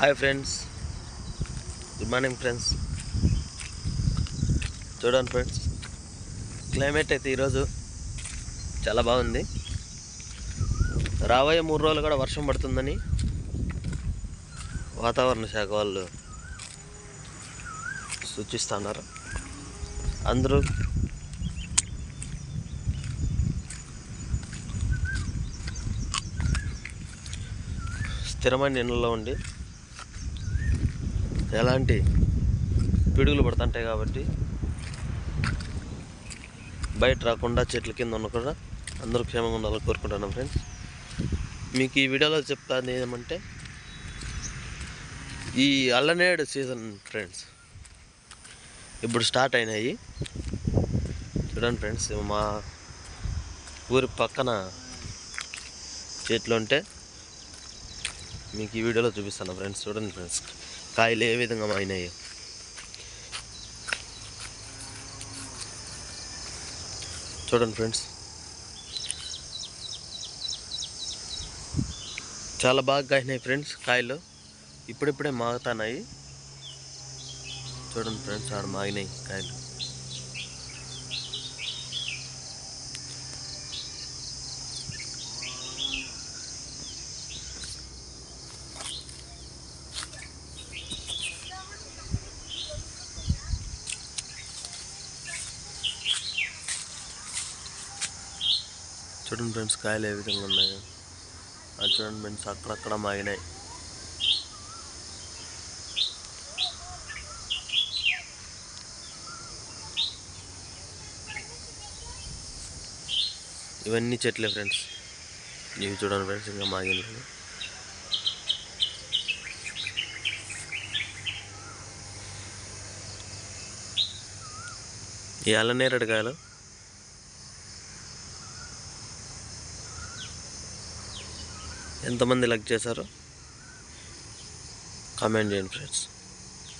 Hi friends good morning friends చూడండి friends climate అయితే ఈరోజు చాలా బాగుంది. రాబోయే మూడు రోజులు కూడా వర్షం పడుతుందని వాతావరణ శాఖ వాళ్ళు సూచిస్తున్నారు. అందరూ స్థిరమైన నీళ్ళలో ఉండి ఎలాంటి పిడుగులు పడుతుంటాయి కాబట్టి బయట రాకుండా చెట్ల కింద ఉన్న కూడా అందరూ క్షేమంగా ఉండాలని కోరుకుంటున్నాను ఫ్రెండ్స్ మీకు ఈ వీడియోలో చెప్తాను ఏమంటే ఈ అల్లనేడు సీజన్ ఫ్రెండ్స్ ఇప్పుడు స్టార్ట్ అయినాయి. చూడండి ఫ్రెండ్స్ మా ఊరి పక్కన చెట్లు ఉంటే మీకు ఈ వీడియోలో చూపిస్తాను ఫ్రెండ్స్ చూడండి ఫ్రెండ్స్ కాయలు ఏ విధంగా మాయినాయో చూడండి ఫ్రెండ్స్. చాలా బాగా కాయినాయి ఫ్రెండ్స్ కాయలు. ఇప్పుడిప్పుడే మాగుతున్నాయి. చూడండి ఫ్రెండ్స్ ఆడ మాగినాయి కాయలు. చూడండి ఫ్రెండ్స్ కాయలు ఏ విధంగా ఉన్నాయో. అది చూడండి ఫ్రెండ్స్ అక్కడక్కడ మాగినాయి ఇవన్నీ చెట్లే ఫ్రెండ్స్. ఇవి చూడండి ఫ్రెండ్స్ ఇంకా మాగిన ఈ అల్లనేరేడు కాయలు. ఎంతమంది లైక్ చేశారో? కామెంట్ చేయండి ఫ్రెండ్స్.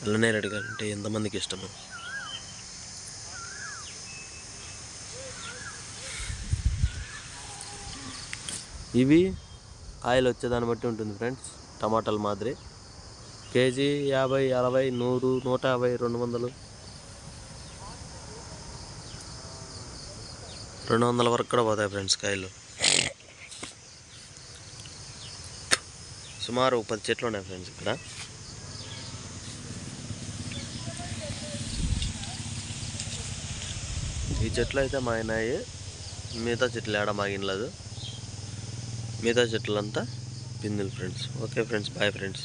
ఎల్లనే కాయలు అంటే ఎంతమందికి ఇష్టము ఇవి కాయలు వచ్చేదాన్ని బట్టి ఉంటుంది ఫ్రెండ్స్. టమాటాల మాదిరి. కేజీ యాభై అరవై నూరు నూట యాభై రెండు వందలు. రెండు వందల వరకు కూడా పోతాయి ఫ్రెండ్స్ కాయలు. సుమారు పది చెట్లు ఉన్నాయి ఫ్రెండ్స్ ఇక్కడ. ఈ చెట్లు అయితే మాగినాయి మిగతా చెట్లు ఏడ మాగినలేదు మిగతా చెట్లంతా పిందులు friends okay friends bye friends